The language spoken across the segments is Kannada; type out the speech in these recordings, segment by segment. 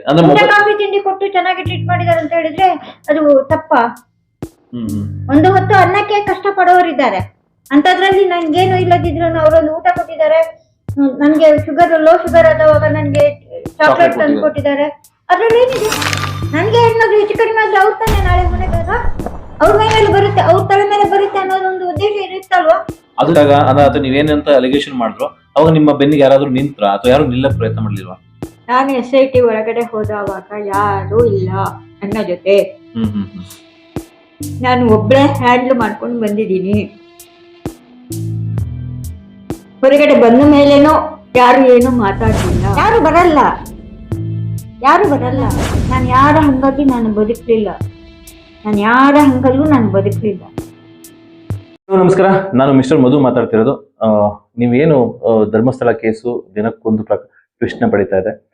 ಓಕೆ ಅಂದ್ರೆ ಕಾಫಿ ತಿಂಡಿ ಕೊಟ್ಟು ಚೆನ್ನಾಗಿ ಟ್ರೀಟ್ ಮಾಡಿದಾರೆ ಅಂತ ಹೇಳಿದ್ರೆ ಅದು ತಪ್ಪ. ಒಂದು ಹೊತ್ತು ಅನ್ನಕ್ಕೆ ಕಷ್ಟ ಪಡೋರಿದ್ದಾರೆ ಅಂತದ್ರಲ್ಲಿ ನನ್ಗೇನು ಇಲ್ಲದಿದ್ರು ಅವರೊಂದು ಊಟ ಕೊಟ್ಟಿದ್ದಾರೆ. ನನ್ಗೆ ಶುಗರ್ ಲೋ ಶುಗರ್ ಆದವಾಗ ನನ್ಗೆ ಚಾಕ್ಲೇಟ್ ತಂದು ಕೊಟ್ಟಿದ್ದಾರೆ. ಅದ್ರಲ್ಲಿ ಏನಿದೆ? ನನ್ಗೆ ಏನಾದ್ರು ಹೆಚ್ಚು ಕಡಿಮೆ ಆದ್ರೆ ಅವ್ರ ತಾನೇ ನಾಳೆ ಮನೆಗೆ ಅವ್ರ ಮೇಲೆ ಬರುತ್ತೆ ಅವ್ರ ತಲೆ ಮೇಲೆ ಬರುತ್ತೆ ಅನ್ನೋದೊಂದು ಉದ್ದೇಶ ಇರುತ್ತಲ್ವಾ? ಅದಾಗ ಅಥವಾ ನೀವೇನಂತ ಅಲಿಗೇಷನ್ ಮಾಡಿದ್ರು ಅವಾಗ ನಿಮ್ಮ ಬೆನ್ನಿಗೆ ಯಾರಾದ್ರೂ ನಿಂತ್ರ ಅಥವಾ ಯಾರು ನಿಲ್ಲ ಪ್ರಯತ್ನ ಮಾಡ್ಲಿಲ್ವಾ? ನಾನು ಎಸ್ ಐ ಟಿ ಒಳಗಡೆ ಹೋದವಾಗ ಯಾರೂ ಇಲ್ಲ ನನ್ನ ಜೊತೆ. ನಾನು ಒಬ್ಬಳೇ ಹ್ಯಾಂಡ್ಲ್ ಮಾಡ್ಕೊಂಡು ಬಂದಿದ್ದೀನಿ. ಹೊರಗಡೆ ಬಂದ ಮೇಲೇನೋ ಯಾರು ಏನು ಮಾತಾಡ್ಲಿಲ್ಲ. ಯಾರು ಬರಲ್ಲ. ಯಾರು ಬರಲ್ಲ. ನಾನು ಯಾರ ಹಂಗಾಗಿ ನಾನು ಬದುಕಲಿಲ್ಲ. ನಾನು ಯಾರ ಹಂಗಲ್ಲೂ ನಾನು ಬದುಕಲಿಲ್ಲ. ನಮಸ್ಕಾರ. ನಾನು ಮಿಸ್ಟರ್ ಮಧು ಮಾತಾಡ್ತಿರೋದು. ಆ, ನೀವೇನು ಧರ್ಮಸ್ಥಳ ಕೇಸು ದಿನಕ್ಕೊಂದು ಪ್ರಶ್ನೆ ಪಡಿತಾ ಇದೆ.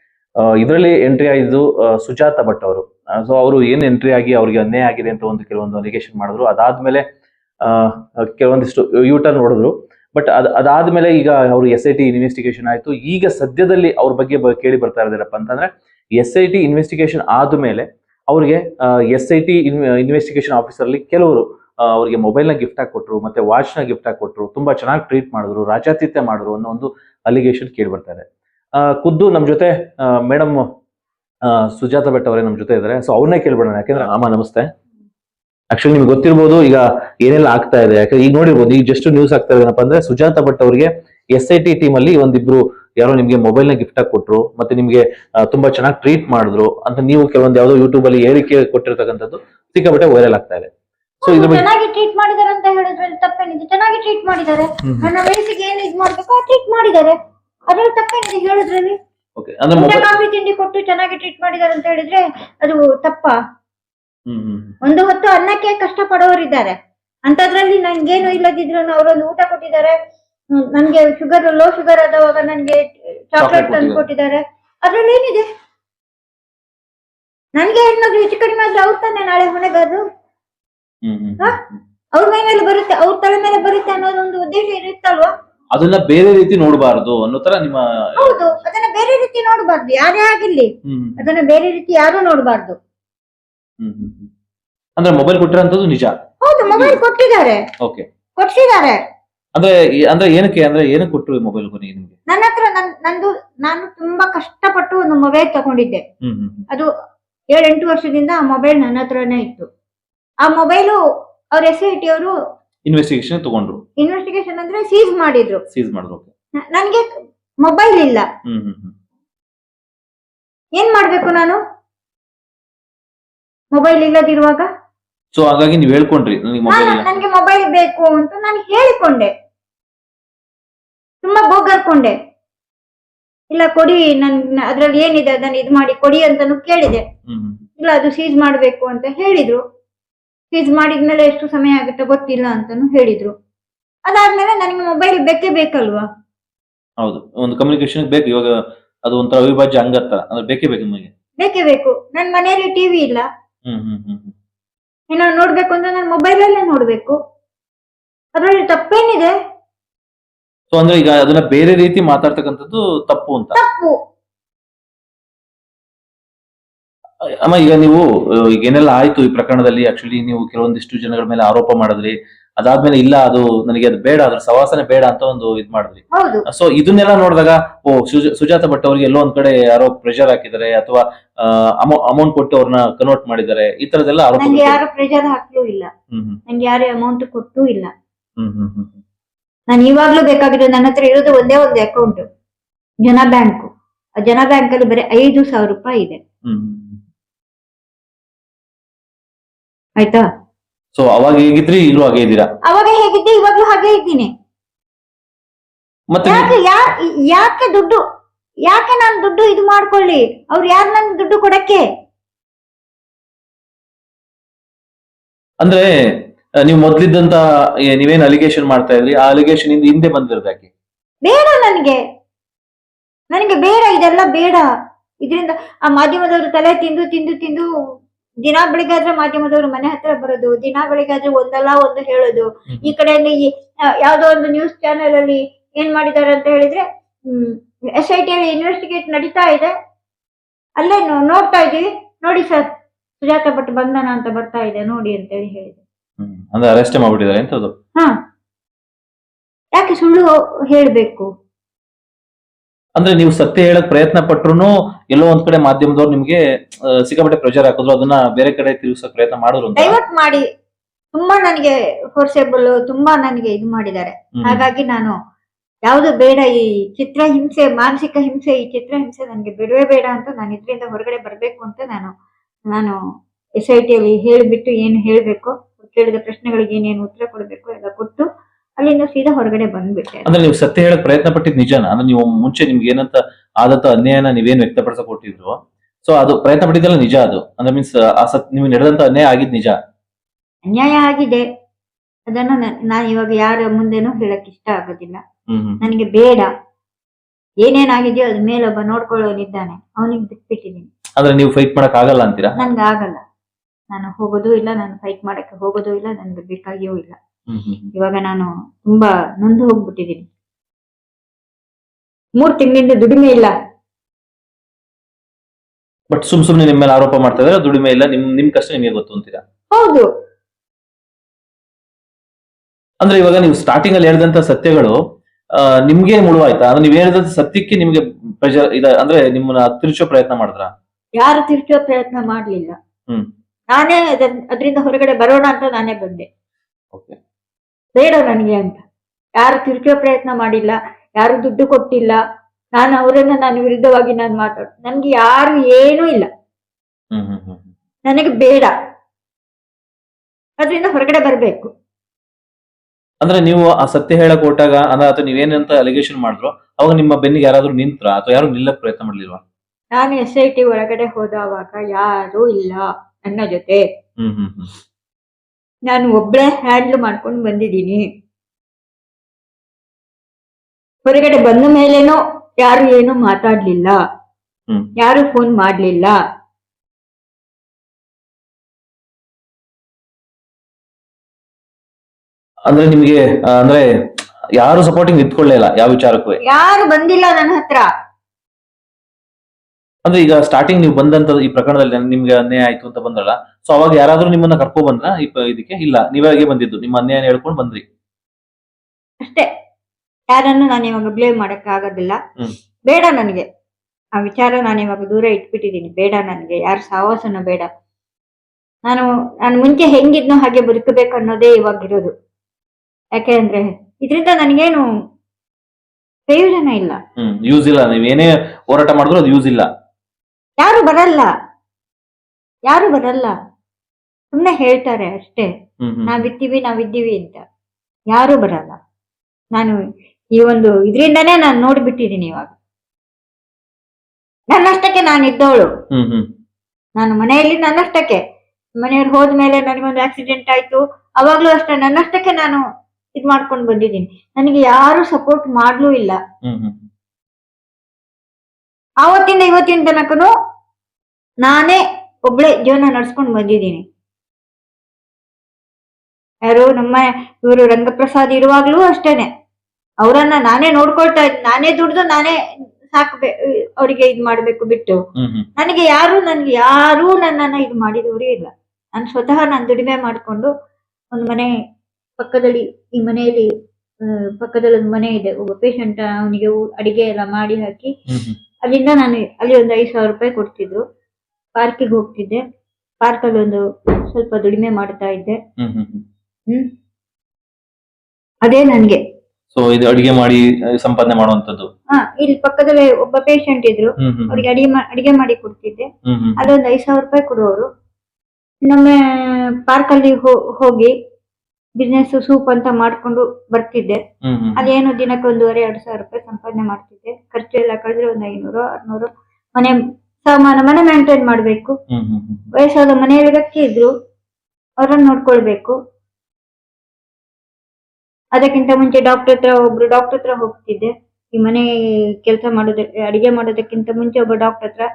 ಇದರಲ್ಲಿ ಎಂಟ್ರಿ ಆಗಿದ್ದು ಸುಜಾತ ಭಟ್ ಅವರು. ಸೊ ಅವರು ಏನ್ ಎಂಟ್ರಿ ಆಗಿ ಅವ್ರಿಗೆ ಅನ್ಯಾಯ ಆಗಿದೆ ಅಂತ ಒಂದು ಕೆಲವೊಂದು ಅಲಿಗೇಷನ್ ಮಾಡಿದ್ರು. ಅದಾದ್ಮೇಲೆ ಮೇಲೆ ಕೆಲವೊಂದಿಷ್ಟು ಯೂ ಟರ್ನ್ ಹೊಡೆದ್ರು. ಬಟ್ ಅದ್, ಅದಾದ್ಮೇಲೆ ಈಗ ಅವರು ಎಸ್ ಐ ಟಿ ಇನ್ವೆಸ್ಟಿಗೇಷನ್ ಆಯ್ತು. ಈಗ ಸದ್ಯದಲ್ಲಿ ಅವ್ರ ಬಗ್ಗೆ ಕೇಳಿ ಬರ್ತಾ ಇರೋದಿಲ್ಲಪ್ಪ ಅಂತಂದ್ರೆ ಎಸ್ ಐ ಟಿ ಇನ್ವೆಸ್ಟಿಗೇಷನ್ ಆದ್ಮೇಲೆ ಅವ್ರಿಗೆ ಎಸ್ ಐ ಟಿ ಇನ್ವೆಸ್ಟಿಗೇಷನ್ ಆಫೀಸರ್ಲಿ ಕೆಲವರು ಅವರಿಗೆ ಅವ್ರಿಗೆ ಮೊಬೈಲ್ನ ಗಿಫ್ಟ್ ಆಗಿ ಕೊಟ್ಟರು ಮತ್ತೆ ವಾಚ್ನ ಗಿಫ್ಟ್ ಆಗಿ ಕೊಟ್ರು ತುಂಬಾ ಚೆನ್ನಾಗಿ ಟ್ರೀಟ್ ಮಾಡಿದ್ರು, ರಾಜಾತಿಥ್ಯ ಮಾಡಿದ್ರು ಅನ್ನೋ ಒಂದು ಅಲಿಗೇಷನ್ ಕೇಳಿ ಬರ್ತಾರೆ ಖುದ್ದು ನಮ್ ಜೊತೆ ಮೇಡಮ್ ಸುಜಾತ ಭಟ್ ಅವರೇ ನಮ್ಮ ಜೊತೆ ಇದ್ದಾರೆ ಸೊ ಅವ್ರನ್ನೇ ಕೇಳ್ಬಿಡೋಣ. ಯಾಕಂದ್ರೆ ಅಮ್ಮ ನಮಸ್ತೆ. ಆಕ್ಚುಲಿ ನಿಮ್ಗೆ ಗೊತ್ತಿರ್ಬೋದು ಈಗ ಏನೆಲ್ಲ ಆಗ್ತಾ ಇದೆ. ಯಾಕಂದ್ರೆ ಈಗ ನೋಡಿರ್ಬೋದು ಈಗ ಜಸ್ಟ್ ನ್ಯೂಸ್ ಆಗ್ತಾ ಇದೆ. ಏನಪ್ಪಾ ಅಂದ್ರೆ ಸುಜಾತ ಭಟ್ ಅವರಿಗೆ ಎಸ್ ಐ ಟಿ ಟೀಮ್ ಅಲ್ಲಿ ಒಂದಿಬ್ರು ಯಾರೋ ನಿಮ್ಗೆ ಮೊಬೈಲ್ನ ಗಿಫ್ಟ್ ಆಗಿ ಕೊಟ್ರು ಮತ್ತೆ ನಿಮ್ಗೆ ತುಂಬಾ ಚೆನ್ನಾಗಿ ಟ್ರೀಟ್ ಮಾಡಿದ್ರು ಅಂತ ನೀವು ಕೆಲವೊಂದು ಯಾವ್ದೋ ಯೂಟ್ಯೂಬ್ ಅಲ್ಲಿ ಹೇಳಿಕೆ ಕೊಟ್ಟಿರ್ತಕ್ಕಂಥದ್ದು ಸಿಕ್ಕಾಪಟ್ಟೆ ವೈರಲ್ ಆಗ್ತಾ ಇದೆ. ಸೊ ಇದ್ರ ಬಗ್ಗೆ ಚೆನ್ನಾಗಿ ಟ್ರೀಟ್ ಮಾಡಿದ್ದಾರೆ ಅಂತ ಹೇಳಿದ್ರಲ್ಲಿ ತಪ್ಪೇನಿದೆ. ಚೆನ್ನಾಗಿ ಟ್ರೀಟ್ ಮಾಡಿದ್ದಾರೆ ಹ್ಮ್. ನನ್ನ ವಯಸ್ಸಿಗೆ ಏನು ಇದು ಮಾಡ್ಬೇಕು ಟ್ರೀಟ್ ಮಾಡಿದ್ದಾರೆ ಅದ್ರಲ್ಲಿ ತಪ್ಪೇನಿದೆ ಹೇಳಿದ್ರಲ್ಲಿ? ಓಕೆ ಅಂದ್ರೆ ಮೊಬೈಲ್ ಕಾಫಿ ತಿಂಡಿ ಕೊಟ್ಟು ಚೆನ್ನಾಗಿ ಟ್ರೀಟ್ ಮಾಡಿದಾರೆ ಅಂತ ಹೇಳಿದ್ರೆ ಅದು ತಪ್ಪ? ಹ್ಮ್ ಹ್ಮ್ ಒಂದು ಹೊತ್ತು ಅನ್ನಕ್ಕೆ ಕಷ್ಟ ಪಡೋರಿದ್ದಾರೆ ಅಂತದ್ರಲ್ಲಿ ನನ್ಗೇನು ಇಲ್ಲದಿದ್ರು ಅವರೊಂದು ಊಟ ಕೊಟ್ಟಿದ್ದಾರೆ. ಹ್ಮ್, ನನ್ಗೆ ಶುಗರ್ ಲೋ ಶುಗರ್ ಆದವಾಗ ನನ್ಗೆ ಚಾಕ್ಲೇಟ್ ತಂದು ಕೊಟ್ಟಿದ್ದಾರೆ. ಅದ್ರಲ್ಲಿ ಏನಿದೆ ನನ್ಗೆ ಏನಾದ್ರು ಹೆಚ್ಚು ಕಡಿಮೆ ಆದ್ರೆ ಅವ್ರ ತಾನೆ ನಾಳೆ ಹೊಣೆಗಾರರು? ಹ್ಮ್ ಹ್ಮ್? ಅವ್ರ ಮೈ ಮೇಲೆ ಬರುತ್ತೆ ಅವ್ರ ತಲೆ ಮೇಲೆ ಬರುತ್ತೆ ಅನ್ನೋದೊಂದು ಉದ್ದೇಶ ಇರುತ್ತಲ್ವಾ? ಅದನ್ನ ಬೇರೆ ರೀತಿ ನೋಡಬಾರದು ಅನ್ನೋ ತರ ನಿಮ್ಮ ಹೌದು ಅದನ್ನ ಬೇರೆ ರೀತಿ ನೋಡಬಾರ್ದು ಯಾರೇ ಆಗಿರ್ಲಿ. ಹ್ಮ್ ಅದನ್ನ ಬೇರೆ ರೀತಿ ಯಾರು ನೋಡಬಾರ್ದು. ಹ್ಮ್ ಹ್ಮ್ ಹ್ಮ್. ಅಂದ್ರೆ ಮೊಬೈಲ್ ಕೊಟ್ಟಿರೋಂಥದ್ದು ನಿಜ? ಹೌದು ಮೊಬೈಲ್ ಕೊಟ್ಟಿದ್ದಾರೆ. ಓಕೆ. ಕೊಟ್ಟಿದ್ದಾರೆ. ಅಂದ್ರೆ ಈ- ಅಂದ್ರೆ ಏನಕ್ಕೆ ಅಂದ್ರೆ ಏನಕ್ಕೆ ಕೊಟ್ಟರು ಮೊಬೈಲ್ ಕೊನೆ ನಿಮಗೆ? ನನ್ನ ಹತ್ರ ನನ್ ನಂದು ನಾನು ತುಂಬಾ ಕಷ್ಟಪಟ್ಟು ಒಂದು ಮೊಬೈಲ್ ತಗೊಂಡಿದ್ದೆ. ಹ್ಮ್ ಹ್ಮ್ ಹ್ಮ್. ಅದು ಏಳೆಂಟು ವರ್ಷದಿಂದ ಆ ಮೊಬೈಲ್ ನನ್ನ ಹತ್ರನೇ ಇತ್ತು. ಆ ಮೊಬೈಲು ಅವ್ರ ಎಸ್ ಐ ಟಿ ಅವರು ಇನ್ವೆಸ್ಟಿಗೇಷನ್ ತಗೊಂಡ್ರು. ಇನ್ವೆಸ್ಟಿಗೇಷನ್ ಅಂದ್ರೆ ಸೀಸ್ ಮಾಡಿದ್ರು. ಸೀಸ್ ಮಾಡಿದ್ರು ನನಗೆ ನ- ನನ್ಗೆ ಮೊಬೈಲ್ ಇಲ್ಲ. ಹ್ಮ್ ಹ್ಮ್ ಹ್ಮ್. ಏನ್ ಮಾಡ್ಬೇಕು ನಾನು? ಮೊಬೈಲ್ ಇಲ್ಲದಿರುವಾಗ? ಸೊ ಹಾಗಾಗಿ ನೀವು ಹೇಳ್ಕೊಂಡ್ರಿ ನನಗೆ ಮೊಬೈಲ್ ನಾನು ಇಲ್ಲ ನನ್ಗೆ ಮೊಬೈಲ್ ಬೇಕು ಅಂತ ನಾನು ಹೇಳಿಕೊಂಡೆ. ತುಂಬಾ ಬೋಗರ್ಕೊಂಡೆ. ಇಲ್ಲ ಕೊಡಿ ನನ್ ಅದ್ರಲ್ಲಿ ಏನಿದೆ ಅದನ್ನ ಇದು ಮಾಡಿ ಕೊಡಿ ಅಂತಾನು ಕೇಳಿದೆ. ಹ್ಮ್ ಹ್ಮ್ ಇಲ್ಲ ಅದು ಸೀಸ್ ಮಾಡ್ಬೇಕು ಅಂತ ಹೇಳಿದ್ರು. ಸೀಸ್ ಮಾಡಿದ್ಮೇಲೆ ಎಷ್ಟು ಸಮಯ ಆಗುತ್ತೆ ಗೊತ್ತಿಲ್ಲ ಅಂತಾನು ಹೇಳಿದ್ರು. ಅದಾದ್ಮೇಲೆ ನನಗೆ ಮೊಬೈಲ್ ಬೇಕೇ ಬೇಕಲ್ವಾ? ಹೌದು ಒಂದು ಕಮ್ಯುನಿಕೇಶನ್ ಬೇಕು ಇವಾಗ ಅದು ಒಂಥರ ಅವಿಭಾಜ್ಯ ಅಂಗ ತರ ಅಂದ್ರೆ ಬೇಕೇ ಬೇಕು ನಿಮಗೆ. ಬೇಕೇ ಬೇಕು. ನನ್ನ ಮನೆಯಲ್ಲಿ ಟಿವಿ ಇಲ್ಲ. ಹ್ಮ್ ಹ್ಮ್ ಹ್ಮ್ ಹ್ಮ್. ಏನೋ ನೋಡ್ಬೇಕು ಅಂದ್ರೆ ನಾನು ಮೊಬೈಲಲ್ಲೇ ನೋಡ್ಬೇಕು. ಅದ್ರಲ್ಲಿ ತಪ್ಪೇನಿದೆ? ಸೊ ಅಂದ್ರೆ ಈಗ ಅದನ್ನ ಬೇರೆ ರೀತಿ ಮಾತಾಡ್ತಕ್ಕಂಥದ್ದು ತಪ್ಪು ಅಂತ? ತಪ್ಪು. ಅಮ್ಮ ಈಗ ನೀವು ಏನೆಲ್ಲ ಆಯ್ತು ಈ ಪ್ರಕರಣದಲ್ಲಿ? ಆಕ್ಚುಲಿ ನೀವು ಕೆಲವೊಂದಿಷ್ಟು ಜನಗಳ ಮೇಲೆ ಆರೋಪ ಮಾಡಿದ್ರಿ. ಅದಾದ್ಮೇಲೆ ಇಲ್ಲ ಅದು ನನಗೆ ಅದು ಬೇಡ ಅದ್ರ ಸವಾಸನೆ ಬೇಡ ಅಂತ ಒಂದು ಇದ್ ಮಾಡಿದ್ರಿ. ಸೊ ಇದನ್ನೆಲ್ಲ ನೋಡಿದಾಗ ಓ ಸುಜ- ಸುಜಾತ ಭಟ್ ಅವರಿಗೆ ಎಲ್ಲೋ ಒಂದ್ ಕಡೆ ಯಾರೋ ಪ್ರೆಷರ್ ಹಾಕಿದ್ದಾರೆ ಅಥವಾ ಅಮೌಂಟ್ ಕೊಟ್ಟು ಅವ್ರನ್ನ ಕನ್ವರ್ಟ್ ಮಾಡಿದ್ದಾರೆ ಈ ತರದೆಲ್ಲ ಆರೋಪ ಯಾರು ಪ್ರೆಷರ್ ಹಾಕ್ಲೂ ಇಲ್ಲ. ಹ್ಮ್ ಹ್ಮ್. ನಂಗೆ ಯಾರು ಅಮೌಂಟ್ ಕೊಟ್ಟು ಇಲ್ಲ. ಹ್ಮ್ ಹ್ಮ್ ಹ್ಮ್ ಹ್ಮ್. ನಾನು ಇವಾಗ್ಲೂ ಬೇಕಾಗಿರೋ ನನ್ನ ಹತ್ರ ಇರೋದು ಒಂದೇ ಒಂದು ಅಕೌಂಟ್ ಜನ ಬ್ಯಾಂಕ್. ಆ ಜನ ಬ್ಯಾಂಕ್ ಅಲ್ಲಿ ಬರೀ ಐದು ಸಾವಿರ ರೂಪಾಯಿ ಇದೆ. ಆಯ್ತಾ? ಸೊ ಅವಾಗ ಹೇಗಿದ್ರಿ? ಇಲ್ಲೂ ಹಾಗೆ ಇದ್ದೀರಾ? ಅವಾಗ ಹೇಗಿದ್ದೆ? ಇವಾಗ್ಲೂ ಹಾಗೆ ಇದ್ದೀನಿ. ಮತ್ತೆ ಯಾಕೆ ಯಾ ಯಾಕೆ ದುಡ್ಡು ಯಾಕೆ ನಾನು ದುಡ್ಡು ಇದು ಮಾಡ್ಕೊಳ್ಳಿ? ಅವ್ರು ಯಾರು ನನ್ ದುಡ್ಡು ಕೊಡಕ್ಕೆ? ಅಂದ್ರೆ ಆ, ನೀವು ಮೊದ್ಲಿದ್ದಂತ ಏ- ನೀವೇನ್ ಅಲಿಗೇಷನ್ ಮಾಡ್ತಾ ಇದ್ರಿ? ಆ ಅಲಿಗೇಷನ್ ಇಂದ ಹಿಂದೆ ಬಂದಿರೋದಕ್ಕೆ ಬೇಡ ನನಗೆ. ನನಗೆ ಬೇಡ ಇದೆಲ್ಲ ಬೇಡ. ಇದರಿಂದ ಆ ಮಾಧ್ಯಮದವರು ತಲೆ ತಿಂದು ತಿಂದು ತಿಂದು ದಿನ ಬೆಳಿಗ್ಗೆ ಮಾಧ್ಯಮದವರು ಮನೆ ಹತ್ರ ಬರೋದು ದಿನ ಬೆಳಿಗ್ಗೆ ಒಂದಲ್ಲ ಒಂದು ಹೇಳೋದು. ಈ ಕಡೆಯಲ್ಲಿ ಯಾವ್ದೋ ಒಂದು ನ್ಯೂಸ್ ಚಾನೆಲ್ ಅಲ್ಲಿ ಏನ್ ಮಾಡಿದ್ದಾರೆ ಅಂತ ಹೇಳಿದ್ರೆ ಎಸ್ ಐ ಟಿ ಅಲ್ಲಿ ಇನ್ವೆಸ್ಟಿಗೇಟ್ ನಡೀತಾ ಇದೆ. ಅಲ್ಲೇ ನೋಡ್ತಾ ಇದೀವಿ ನೋಡಿ ಸರ್ ಸುಜಾತ ಭಟ್ ಬಂಧನ ಅಂತ ಬರ್ತಾ ಇದೆ ನೋಡಿ ಹೇಳಿದೆ ಹ್ಮ್ ಅಂದ್ರೆ ಅರೆಸ್ಟ್ ಮಾಡ್ಬಿಟ್ಟಿದ್ದಾರೆ ಎಂತದ್ದು ಹಾ. ಯಾಕೆ ಸುಳ್ಳು ಹೇಳ್ಬೇಕು? ಅಂದ್ರೆ ನೀವು ಸತ್ಯ ಹೇಳಕ್ ಪ್ರಯತ್ನ ಪಟ್ರು ಎಲ್ಲೋ ಒಂದ್ ಕಡೆ ಮಾಧ್ಯಮದವ್ರು ನಿಮ್ಗೆ ಸಿಕ್ಕಾಪಟ್ಟೆ ಪ್ರೆಷರ್ ಹಾಕಿದ್ರು ಅದನ್ನ ಬೇರೆ ಕಡೆ ತಿರುಗಿಸಕ್ ಪ್ರಯತ್ನ ಮಾಡಿದ್ರು ಅಂತ? ಡೈವರ್ಟ್ ಮಾಡಿ. ತುಂಬಾ ನನಗೆ ಫೋರ್ಸೇಬಲ್ ತುಂಬಾ ನನಗೆ ಇದು ಮಾಡಿದ್ದಾರೆ. ಹ್ಮ್. ಹಾಗಾಗಿ ನಾನು ಯಾವುದು ಬೇಡ ಈ ಚಿತ್ರ ಹಿಂಸೆ ಮಾನಸಿಕ ಹಿಂಸೆ ಈ ಚಿತ್ರ ಹಿಂಸೆ ನನಗೆ ಬಿಡುವೆ ಬೇಡ ಅಂತ ನಾನು ಇದರಿಂದ ಹೊರಗಡೆ ಬರಬೇಕು ಅಂತ ನಾನು ನಾನು ಎಸ್ ಐ ಟಿಯಲ್ಲಿ ಹೇಳಿಬಿಟ್ಟು ಏನು ಹೇಳಬೇಕು ಕೇಳಿದ ಪ್ರಶ್ನೆಗಳಿಗೆ ಏನೇನು ಉತ್ತರ ಕೊಡಬೇಕು ಎಲ್ಲ ಕೊಟ್ಟು ಅಲ್ಲಿಂದ ಸೀದಾ ಹೊರಗಡೆ ಬಂದ್ಬಿಟ್ಟೆ. ಅಂದ್ರೆ ನೀವು ಸತ್ಯ ಹೇಳಕ್ ಪ್ರಯತ್ನ ಪಟ್ಟಿದ್ ನಿಜನ? ಅಂದ್ರೆ ನೀವು ಮುಂಚೆ ನಿಮ್ಗೆ ಏನಂತ ಆದಂತ ಅನ್ಯಾಯನ ನೀವೇನ್ ವ್ಯಕ್ತಪಡಿಸಕ್ ಕೊಟ್ಟಿದ್ರು? ಸೊ ಅದು ಪ್ರಯತ್ನ ಪಟ್ಟಿದ್ದೆಲ್ಲ ನಿಜ ಅದು. ಅಂದ್ರೆ ಮೀನ್ಸ್ ಆ ಸತ್ ನೀವು ನಡೆದಂತ ಅನ್ಯಾಯ ಆಗಿದ್ ನಿಜ? ಅನ್ಯಾಯ ಆಗಿದೆ. ಅದನ್ನ ನಾನು ಇವಾಗ ಯಾರ ಮುಂದೆನೂ ಹೇಳಕ್ ಇಷ್ಟ ಆಗೋದಿಲ್ಲ. ಹ್ಮ್ ನನಗೆ ಬೇಡ. ಏನೇನಾಗಿದೆಯೋ ಅದ್ ಮೇಲೊಬ್ಬ ನೋಡ್ಕೊಳ್ಳೋನಿದ್ದಾನೆ ಅವನಿಗೆ ಬಿಟ್ಬಿಟ್ಟಿದ್ದೀನಿ ಅಂದ್ರೆ ನೀವು ಫೈಟ್ ಮಾಡಕ್ ಆಗಲ್ಲ ಅಂತೀರಾ? ನನ್ಗೆ ಆಗಲ್ಲ. ನಾನು ಹೋಗೋದು ಇಲ್ಲ ನಾನು ಫೈಟ್ ಮಾಡಕ್ಕೆ ಹೋಗೋದು ಇಲ್ಲ ನನ್ಗೆ ಬೇಕಾಗಿಯೂ ಇಲ್ಲ. ಇವಾಗ ನಾನು ತುಂಬಾ ನೊಂದು ಹೋಗ್ಬಿಟ್ಟಿದ್ದೀನಿ ಮೂರ್ ತಿಂಗಳಿಂದ ದುಡಿಮೆ ಇಲ್ಲ. ಬಟ್ ಸುಮ್ ಸುಮ್ನೆ ನಿಮ್ಮ ಮೇಲೆ ಆರೋಪ ಮಾಡ್ತಾ ಇದ್ರೆ ದುಡಿಮೆ ಇಲ್ಲ. ನಿಮ್ ನಿಮ್ ಕಷ್ಟ ನಿಮಗೆ ಗೊತ್ತು ಅಂತೀರಾ? ಹೌದು. ಅಂದ್ರೆ ಇವಾಗ ನೀವು ಸ್ಟಾರ್ಟಿಂಗ್ ಅಲ್ಲಿ ಹೇಳಿದಂತ ಸತ್ಯಗಳು ನಿಮ್ಗೆ ಮುಳುವಾಯ್ತಾ? ಅಂದ್ರೆ ನೀವು ಹೇಳಿದಂತ ಸತ್ಯಕ್ಕೆ ನಿಮ್ಗೆ ಪ್ರೆಷರ್ ಇದ. ಅಂದ್ರೆ ನಿಮ್ಮನ್ನ ತಿರುಚೋ ಪ್ರಯತ್ನ ಮಾಡಿದ್ರ? ಯಾರು ತಿರುಚೋ ಪ್ರಯತ್ನ ಮಾಡ್ಲಿಲ್ಲ. ಹ್ಮ್. ನಾನೇ ಅದ್ರಿಂದ ಅದರಿಂದ ಹೊರಗಡೆ ಬರೋಣ ಅಂತ ನಾನೇ ಬಂದೆ. ಓಕೆ ಬೇಡ ನನಗೆ ಅಂತ. ಯಾರು ತಿರುಚೋ ಪ್ರಯತ್ನ ಮಾಡಿಲ್ಲ ಯಾರು ದುಡ್ಡು ಕೊಟ್ಟಿಲ್ಲ ನಾನು ಅವರನ್ನ ನಾನು ವಿರುದ್ಧವಾಗಿ ನಾನು ಮಾತಾಡ್ ನನ್ಗೆ ಯಾರು ಏನೂ ಇಲ್ಲ. ನನಗೆ ಬೇಡ. ಅದರಿಂದ ಹೊರಗಡೆ ಬರಬೇಕು. ಅಂದ್ರೆ ನೀವು ಆ ಸತ್ಯ ಹೇಳಕ್ ಹೊಟ್ಟಾಗ ಅಂದ್ರೆ ಅಥವಾ ನೀವೇನಂತ ಅಲಿಗೇಷನ್ ಮಾಡಿದ್ರು ಅವಾಗ ನಿಮ್ಮ ಬೆನ್ನಿಗೆ ಯಾರಾದ್ರೂ ನಿಂತ್ರ ಅಥವಾ ಯಾರು ನಿಲ್ಲಕ್ ಪ್ರಯತ್ನ ಮಾಡ್ಲಿಲ್ವಾ? ನಾನು ಎಸ್ ಐ ಟಿ ಒಳಗಡೆ ಹೋದವಾಗ ಯಾರು ಇಲ್ಲ ನನ್ನ ಜೊತೆ. ಹ್ಮ್ ಹ್ಮ್ ಹ್ಮ್. ನಾನು ಒಬ್ಬಳೇ ಹ್ಯಾಂಡ್ಲ್ ಮಾಡ್ಕೊಂಡು ಬಂದಿದ್ದೀನಿ. ಹೊರಗಡೆ ಬಂದ ಮೇಲೇನೋ ಯಾರು ಏನು ಮಾತಾಡ್ಲಿಲ್ಲ. ಯಾರು ಫೋನ್ ಮಾಡ್ಲಿಲ್ಲ. ಅಂದ್ರೆ ನಿಮ್ಗೆ ಅಂದ್ರೆ ಯಾರು ಸಪೋರ್ಟಿಂಗ್ ನಿಂತ್ಕೊಳ್ಳೇ ಇಲ್ಲ ಯಾವ ವಿಚಾರಕ್ಕೂ? ಯಾರು ಬಂದಿಲ್ಲ ನನ್ನ ಹತ್ರ. ಅಂದ್ರೆ ಈಗ ಸ್ಟಾರ್ಟಿಂಗ್ ನೀವು ಬಂದಂತ ಈ ಪ್ರಕರಣದಲ್ಲಿ ನಿಮ್ಗೆ ಅನ್ಯಾಯ ಆಯ್ತು ಅಂತ ಬಂದ್ರಲ್ಲ ಸೊ ಅವಾಗ ಯಾರಾದ್ರೂ ನಿಮ್ಮನ್ನ ಕರ್ಕೊ ಬಂದ್ರ? ಈ ಪ- ಇದಕ್ಕೆ? ಇಲ್ಲ ನೀವಾಗೆ ಬಂದಿದ್ದು? ನಿಮ್ಮ ಅನ್ಯಾಯ ಹೇಳ್ಕೊಂಡು ಬಂದ್ರಿ. ಅಷ್ಟೇ. ಯಾರನ್ನು ನಾನು ಇವಾಗ ಬ್ಲೇಮ್ ಮಾಡಕ್ ಆಗೋದಿಲ್ಲ. ಹ್ಮ್. ಬೇಡ ನನಗೆ. ಆ ವಿಚಾರ ನಾನು ಇವಾಗ ದೂರ ಇಟ್ಬಿಟ್ಟಿದ್ದೀನಿ. ಬೇಡ ನನಗೆ. ಯಾರು ಸಾವಾಸನ ಬೇಡ. ನಾನು ನಾನು ಮುಂಚೆ ಹೆಂಗಿದ್ನೋ ಹಾಗೆ ಬದುಕಬೇಕು ಅನ್ನೋದೇ ಇವಾಗ ಇರೋದು. ಯಾಕೆ ಅಂದ್ರೆ ಇದರಿಂದ ನನಗೇನು ಪ್ರಯೋಜನ ಇಲ್ಲ. ಹ್ಮ್ ಯೂಸ್ ಇಲ್ಲ. ನೀವ್ ಏನೇ ಹೋರಾಟ ಮಾಡಿದ್ರು ಅದು ಯೂಸ್ ಇಲ್ಲ. ಯಾರು ಬರಲ್ಲ. ಯಾರು ಬರಲ್ಲ. ಸುಮ್ಮನೆ ಹೇಳ್ತಾರೆ ಅಷ್ಟೇ. ನಾವಿದ್ದೀವಿ ನಾವಿದ್ದೀವಿ ಅಂತ. ಯಾರು ಬರಲ್ಲ. ನಾನು ಈ ಒಂದು ಇದರಿಂದನೇ ನಾನು ನೋಡ್ಬಿಟ್ಟಿದ್ದೀನಿ ಇವಾಗ. ನನ್ನಷ್ಟಕ್ಕೆ ನಾನು ಇದ್ದವಳು ನಾನು ಮನೆಯಲ್ಲಿ ನನ್ನಷ್ಟಕ್ಕೆ. ಮನೆಯವ್ರು ಹೋದ್ಮೇಲೆ ನನಗೊಂದು ಆಕ್ಸಿಡೆಂಟ್ ಆಯ್ತು. ಅವಾಗ್ಲೂ ಅಷ್ಟೇ ನನ್ನಷ್ಟಕ್ಕೆ ನಾನು ಇದ್ ಮಾಡ್ಕೊಂಡು ಬಂದಿದ್ದೀನಿ. ನನಗೆ ಯಾರು ಸಪೋರ್ಟ್ ಮಾಡ್ಲೂ ಇಲ್ಲ. ಆವತ್ತಿಂದ ಇವತ್ತಿನ ತನಕನು ನಾನೇ ಒಬ್ಳೆ ಜೀವನ ನಡ್ಸ್ಕೊಂಡು ಬಂದಿದ್ದೀನಿ. ಯಾರು ನಮ್ಮ ಇವರು ರಂಗಪ್ರಸಾದ್ ಇರುವಾಗ್ಲೂ ಅಷ್ಟೇನೆ. ಅವರನ್ನ ನಾನೇ ನೋಡ್ಕೊಳ್ತಾ ನಾನೇ ದುಡ್ದು ನಾನೇ ಸಾಕ್ಬೇ ಅವ್ರಿಗೆ ಇದ್ ಮಾಡ್ಬೇಕು ಬಿಟ್ಟು. ನನಗೆ ಯಾರು ನನ್ಗೆ ಯಾರು ನನ್ನನ್ನ ಇದು ಮಾಡಿದವರೇ ಇಲ್ಲ. ನಾನು ಸ್ವತಃ ನಾನು ದುಡಿಮೆ ಮಾಡ್ಕೊಂಡು ಒಂದು ಮನೆ ಪಕ್ಕದಲ್ಲಿ ಈ ಮನೆಯಲ್ಲಿ ಪಕ್ಕದಲ್ಲಿ ಒಂದು ಮನೆ ಇದೆ. ಒಬ್ಬ ಪೇಷಂಟ್ ಅವನಿಗೆ ಅಡಿಗೆ ಎಲ್ಲ ಮಾಡಿ ಹಾಕಿ ಅಲ್ಲಿಂದ ನಾನು ಅಲ್ಲಿ ಒಂದು ಐದು ಸಾವಿರ ರೂಪಾಯಿ ಕೊಡ್ತಿದ್ರು. ಪಾರ್ಕಿಗೆ ಹೋಗ್ತಿದ್ದೆ. ಪಾರ್ಕಲ್ಲಿ ಒಂದು ಸ್ವಲ್ಪ ದುಡಿಮೆ ಮಾಡ್ತಾ ಇದ್ದೆ. ಹ್ಮ್ ಅದೇ ನನ್ಗೆ. ಸೊ ಇದು ಅಡಿಗೆ ಮಾಡಿ ಸಂಪಾದನೆ ಮಾಡುವಂತದ್ದು ಹಾ ಇಲ್ಲಿ ಪಕ್ಕದಲ್ಲಿ ಒಬ್ಬ ಪೇಷಂಟ್ ಇದ್ರು. ಅವ್ರಿಗೆ ಅಡಿಗೆ ಅಡಿಗೆ ಮಾಡಿ ಕೊಡ್ತಿದ್ದೆ. ಅದೊಂದು ಐದು ಸಾವಿರ ರೂಪಾಯಿ ಕೊಡುವವರು ಇನ್ನೊಮ್ಮೆ ಪಾರ್ಕಲ್ಲಿ ಹೋಗಿ ಬಿಸ್ನೆಸ್ ಸೂಪ್ ಅಂತ ಮಾಡ್ಕೊಂಡು ಬರ್ತಿದ್ದೆ. ಅದೇನು ದಿನಕ್ಕೆ ಒಂದೂವರೆ ಎರಡು ಸಾವಿರ ರೂಪಾಯಿ ಸಂಪಾದನೆ ಮಾಡ್ತಿದ್ದೆ. ಖರ್ಚು ಎಲ್ಲ ಕಳೆದ್ರೆ ಒಂದ್ ಐನೂರು ಆರ್ನೂರು. ಮನೆ ಸಾಮಾನು ಮನೆ ಮೇಂಟೈನ್ ಮಾಡ್ಬೇಕು. ವಯಸ್ಸಾದ ಹ್ಮ್ ವ್ಯಕ್ತಿ ಇದ್ರು. ಅವ್ರನ್ನ ನೋಡ್ಕೊಳ್ಬೇಕು. ಅದಕ್ಕಿಂತ ಮುಂಚೆ ಡಾಕ್ಟರ್ ಹತ್ರ ಒಬ್ರು ಡಾಕ್ಟರ್ ಹತ್ರ ಹೋಗ್ತಿದ್ದೆ. ಈ ಮನೆ ಕೆಲಸ ಮಾಡೋದಕ್ಕೆ ಅಡಿಗೆ ಮಾಡೋದಕ್ಕಿಂತ ಮುಂಚೆ ಒಬ್ಬ ಡಾಕ್ಟರ್ ಹತ್ರ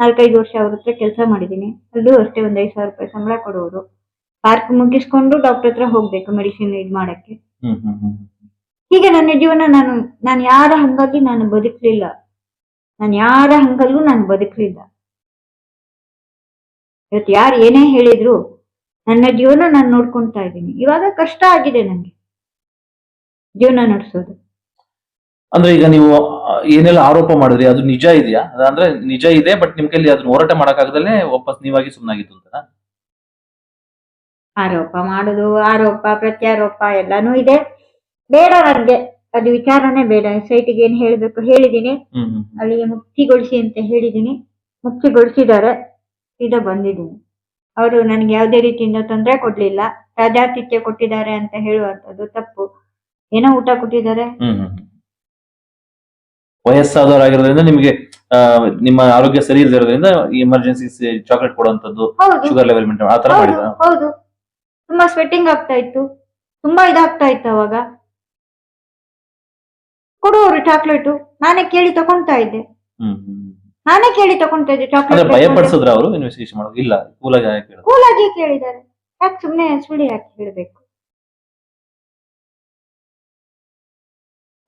ನಾಲ್ಕೈದು ವರ್ಷ ಅವ್ರ ಹತ್ರ ಕೆಲಸ ಮಾಡಿದ್ದೀನಿ. ಅಲ್ಲೂ ಅಷ್ಟೇ ಒಂದ್ ಐದು ಸಾವಿರ ರೂಪಾಯಿ ಸಂಬಳ ಕೊಡೋರು. ಪಾರ್ಕ್ ಮುಗಿಸ್ಕೊಂಡು ಡಾಕ್ಟರ್ ಹತ್ರ ಹೋಗ್ಬೇಕು ಮೆಡಿಸಿನ್ ಇದ್ ಮಾಡಕ್ಕೆ. ಹ್ಮ್ ಹ್ಮ್ ಹ್ಮ್. ಹೀಗೆ ನನ್ನ ಜೀವನ ನಾನು ನಾನು ಯಾರ ಹಂಗಾಗಿ ನಾನು ಬದುಕಲಿಲ್ಲ. ನಾನು ಯಾರ ಹಂಗಲ್ಲೂ ನಾನು ಬದುಕಲಿಲ್ಲ. ಇವತ್ತು ಯಾರು ಏನೇ ಹೇಳಿದ್ರು ನನ್ನ ಜೀವನ ನಾನು ನೋಡ್ಕೊಂತಾ ಇದ್ದೀನಿ. ಇವಾಗ ಕಷ್ಟ ಆಗಿದೆ ನನಗೆ. ಜೀವನ ನಡೆಸೋದು. ಅಂದ್ರೆ ಈಗ ನೀವು ಏನೆಲ್ಲ ಆರೋಪ ಮಾಡಿದ್ರಿ ಅದು ನಿಜ ಇದೆಯಾ? ಅಂದ್ರೆ ನಿಜ ಇದೆ ಬಟ್ ನಿಮ್ ಕೈಲಿ ಅದನ್ನ ಹೋರಾಟ ಮಾಡಕ್ಕಾಗದಲ್ಲೇ ವಾಪಸ್ ನೀವಾಗಿ ಸುಮ್ಮನಾಗಿತ್ತು ಅಂತ ಆರೋಪ ಮಾಡೋದು ಆರೋಪ ಪ್ರತ್ಯಾರೋಪ ಎಲ್ಲಾನು ಇದೆ. ಬೇಡ ನನಗೆ. ಅದು ವಿಚಾರನೆ ಬೇಡ. ಸೈಟಿಗೆ ಏನ್ ಹೇಳ್ಬೇಕು ಹೇಳಿದೀನಿ. ಅಲ್ಲಿಗೆ ಮುಕ್ತಿಗೊಳಿಸಿ ಅಂತ ಹೇಳಿದೀನಿ. ಮುಕ್ತಿಗೊಳಿಸಿದ್ದಾರೆ. ಇದ ಬಂದಿದ್ದೀನಿ. ಅವರು ನನಗೆ ಯಾವುದೇ ರೀತಿಯಿಂದ ತೊಂದರೆ ಕೊಡ್ಲಿಲ್ಲ. ರಾಜಾತಿಥ್ಯ ಕೊಟ್ಟಿದ್ದಾರೆ ಅಂತ ಹೇಳುವಂತದ್ದು ತಪ್ಪು. ಏನೋ ಊಟ ಕೊಟ್ಟಿದ್ದಾರೆ. ವಯಸ್ಸಾದವರಾಗಿರೋದ್ರಿಂದ ನಿಮಗೆ ನಿಮ್ಮ ಆರೋಗ್ಯ ಸರಿ ಇಲ್ಲದಿರೋದ್ರಿಂದ ಎಮರ್ಜೆನ್ಸಿ ಚಾಕ್ಲೇಟ್ ಕೊಡುವಂತದ್ದು ಶುಗರ್ ಲೆವೆಲ್ ಮೇಂಟೈನ್ ಆತರ ಮಾಡಿದ್ರ ಹೌದು. ತುಂಬಾ ಸ್ವೆಟ್ಟಿಂಗ್ ಆಗ್ತಾ ಇತ್ತು. ತುಂಬಾ ಇದಾಗ್ತಾ ಇತ್ತು ಅವಾಗ. ಕೊಡು ಅವರು ಚಾಕ್ಲೇಟು ನಾನೇ ಕೇಳಿ ತಕೊಂತಾ ಇದ್ದೆ. ನಾನೇ ಕೇಳಿ ತಕೊಂತಾ ಇದ್ದೆ ಚಾಕ್ಲೇಟ್ ಭಯ ಪಡಿಸಿದ್ರ ಅವರು ಇನ್ವೆಸ್ಟಿಗೇಷನ್ ಮಾಡೋದು ಇಲ್ಲ ಕೂಲಾಗಿ ಕೇಳಿದ್ದಾರೆ. ಯಾಕೆ ಸುಮ್ಮನೆ ಸುಳ್ಳು ಯಾಕೆ ಹೇಳ್ಬೇಕು?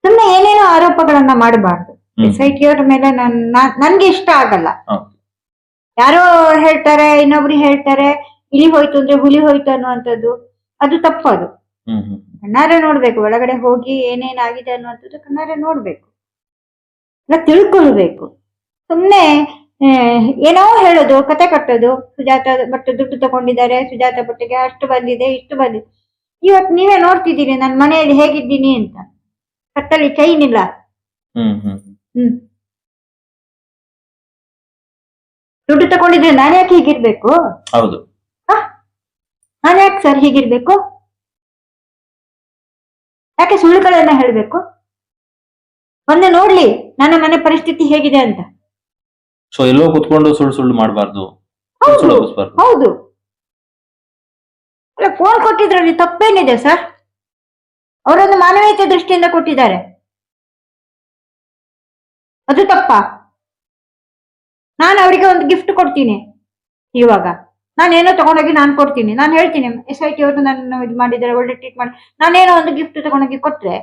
ಸುಮ್ಮನೆ ಏನೇನೋ ಆರೋಪಗಳನ್ನ ಮಾಡಬಾರ್ದು. ಎಸ್ ಐ ಟಿ ಅವರ ಮೇಲೆ ನನ್ ನಾನ್- ನನ್ಗೆ ಇಷ್ಟ ಆಗಲ್ಲ. ಯಾರೋ ಹೇಳ್ತಾರೆ ಇನ್ನೊಬ್ರು ಹೇಳ್ತಾರೆ ಇಲಿ ಹೋಯ್ತು ಅಂದ್ರೆ ಹುಲಿ ಹೋಯ್ತು ಅನ್ನುವಂಥದ್ದು ಅದು ತಪ್ಪದು. ಅದು ಹ್ಮ್ ಕಣ್ಣಾರೆ ನೋಡ್ಬೇಕು ಒಳಗಡೆ ಹೋಗಿ ಏನೇನಾಗಿದೆ ಅನ್ನುವಂಥದ್ದು ಕಣ್ಣಾರೆ ನೋಡ್ಬೇಕು. ಎಲ್ಲ ತಿಳ್ಕೊಳ್ಬೇಕು. ಸುಮ್ನೆ ಏನೋ ಹೇಳೋದು ಕತೆ ಕಟ್ಟೋದು. ಸುಜಾತ ಬಟ್ಟೆ ದುಡ್ಡು ತಗೊಂಡಿದ್ದಾರೆ ಸುಜಾತ ಬಟ್ಟೆಗೆ ಅಷ್ಟು ಬಂದಿದೆ ಇಷ್ಟು ಬಂದಿದೆ. ಇವತ್ತು ನೀವೇ ನೋಡ್ತಿದ್ದೀರಿ ನನ್ನ ಮನೆಯಲ್ಲಿ ಹೇಗಿದ್ದೀನಿ ಅಂತ. ಕತ್ತಲ್ಲಿ ಚೈನ್ ಇಲ್ಲ. ಹ್ಮ್. ದುಡ್ಡು ತಗೊಂಡಿದ್ರೆ ನಾನು ಯಾಕೆ ಹೀಗಿರ್ಬೇಕು? ಹೌದು. ಸರ್ ಹೀಗಿರ್ಬೇಕು? ಯಾಕೆ ಸುಳ್ಳುಗಳನ್ನ ಹೇಳ್ಬೇಕು? ಒಂದೇ ನೋಡ್ಲಿ ನನ್ನ ಮನೆ ಪರಿಸ್ಥಿತಿ ಹೇಗಿದೆ ಅಂತ. ಸೊ ಎಲ್ಲೋ ಕುತ್ಕೊಂಡು ಸುಳ್ಳು ಸುಳ್ಳು ಮಾಡಬಾರ್ದು. ಹೌದು ಅಲ್ಲ ಫೋನ್ ಕೊಟ್ಟಿದ್ರಲ್ಲಿ ತಪ್ಪೇನಿದೆ ಸರ್? ಅವರೊಂದು ಮಾನವೀಯತೆ ದೃಷ್ಟಿಯಿಂದ ಕೊಟ್ಟಿದ್ದಾರೆ. ಅದು ತಪ್ಪ? ನಾನು ಅವರಿಗೆ ಒಂದು ಗಿಫ್ಟ್ ಕೊಡ್ತೀನಿ ಇವಾಗ. ನಾನೇನೋ ತಗೊಂಡೋಗಿ ನಾನು ಕೊಡ್ತೀನಿ. ನಾನು ಹೇಳ್ತೀನಿ ಎಸ್ ಐ ಟಿ ಅವರು ನನ್ನ ಇದು ಮಾಡಿದ್ದಾರೆ ಒಳ್ಳೆ ಟ್ರೀಟ್ ಮಾಡಿ ನಾನೇನೋ ಒಂದು ಗಿಫ್ಟ್ ತಗೊಂಡೋಗಿ ಕೊಟ್ಟರೆ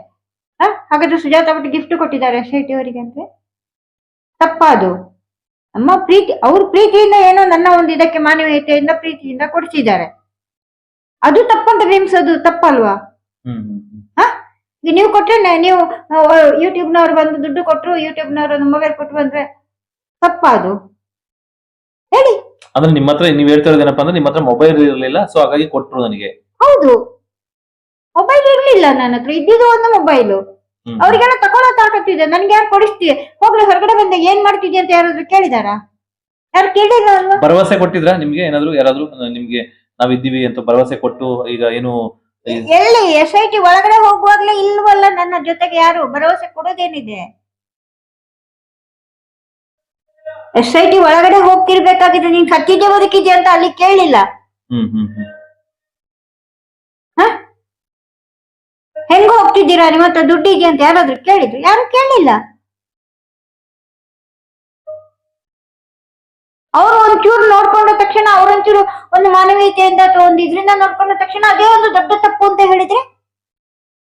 ಹ? ಹಾಗಾದ್ರೆ ಸುಜಾತ ಬಿಟ್ಟು ಗಿಫ್ಟ್ ಕೊಟ್ಟಿದ್ದಾರೆ ಎಸ್ ಐ ಟಿ ಅವರಿಗೆ ಅಂದ್ರೆ? ತಪ್ಪಾದು. ನಮ್ಮ ಪ್ರೀತಿ ಅವ್ರ ಪ್ರೀತಿಯಿಂದ ಏನೋ ನನ್ನ ಒಂದು ಇದಕ್ಕೆ ಮಾನವೀಯತೆಯಿಂದ ಪ್ರೀತಿಯಿಂದ ಕೊಡಿಸಿದ್ದಾರೆ. ಅದು ತಪ್ಪಂತ ನಿಮ್ಸೋದು ತಪ್ಪಲ್ವಾ? ನೀವು ಕೊಟ್ರೆ ನೀವು ಯೂಟ್ಯೂಬ್ನವ್ರು ಬಂದು ದುಡ್ಡು ಕೊಟ್ಟರು ಯೂಟ್ಯೂಬ್ನವ್ರು ಮೊಬೈಲ್ ಕೊಟ್ಟು ಬಂದ್ರೆ ತಪ್ಪಾದು. ಹೇಳಿ. ಅಂದ್ರೆ ನಿಮ್ಮ ಹತ್ರ ನೀವ್ ಹೇಳ್ತಾ ಇರೋದೇನಪ್ಪ ಅಂದ್ರೆ ನಿಮ್ಮ ಹತ್ರ ಮೊಬೈಲ್ ಇರಲಿಲ್ಲ ಸೊ ಹಾಗಾಗಿ ಕೊಟ್ರು ನನಗೆ. ಹೌದು. ಮೊಬೈಲ್ ಇರ್ಲಿಲ್ಲ ನನ್ನ ಹತ್ರ ಇದ್ದಿದ್ದು ಒಂದು ಮೊಬೈಲ್ ಹ್ಮ್. ಅವ್ರಿಗೆಲ್ಲ ತಗೊಳ್ಳೋ ತಾಕತ್ತಿದೆ. ನನ್ಗೆ ಯಾರು ಕೊಡಿಸ್ತೀಯ? ಹೋಗ್ಲಿ ಹೊರಗಡೆ ಬಂದ ಏನ್ ಮಾಡ್ತಿದ್ಯ ಅಂತ ಯಾರಾದ್ರೂ ಕೇಳಿದಾರಾ? ಯಾರು ಕೇಳಿಲ್ಲ ಅಲ್ವಾ? ಭರವಸೆ ಕೊಟ್ಟಿದ್ರಾ? ನಿಮ್ಗೆ ಏನಾದ್ರು ಯಾರಾದ್ರೂ ನಿಮ್ಗೆ ನಿಮ್ಗೆ ನಾವಿದ್ದೀವಿ ಅಂತ ಭರವಸೆ ಕೊಟ್ಟು ಈಗ ಏನು ಎಲ್ಲಿ ಎಸ್ ಐ ಟಿ ಒಳಗಡೆ ಹೋಗುವಾಗ್ಲೇ ಇಲ್ವಲ್ಲ ನನ್ನ ಜೊತೆಗೆ ಯಾರು? ಭರವಸೆ ಕೊಡೋದೇನಿದೆ? ಎಸ್ ಐ ಟಿ ಒಳಗಡೆ ಹೋಗ್ತಿರ್ಬೇಕಾಗಿದೆ ನೀನ್ ಸತ್ತಿದ್ದೆ ಬದುಕಿದ್ಯಾ ಅಂತ ಅಲ್ಲಿ ಕೇಳಿಲ್ಲ. ಹ್ಮ್ ಹ್ಮ್ ಹ್ಮ್. ಹ? ಹೆಂಗ್ ಹೋಗ್ತಿದ್ದೀರಾ ನಿಮ್ಮ ಹತ್ರ ದುಡ್ಡು ಇದೆಯಾ ಅಂತ ಯಾರಾದ್ರೂ ಕೇಳಿದ್ರು? ಯಾರು ಕೇಳಿಲ್ಲ. ಅವರು ಒಂಚೂರು ನೋಡ್ಕೊಂಡ ತಕ್ಷಣ ಅವ್ರೊಂಚೂರು ಒಂದು ಮಾನವೀಯತೆಯಿಂದ ಅಥವಾ ಒಂದು ಇದ್ರಿಂದ ನೋಡ್ಕೊಂಡ ತಕ್ಷಣ ಅದೇ ಒಂದು ದೊಡ್ಡ ತಪ್ಪು ಅಂತ ಹೇಳಿದ್ರೆ?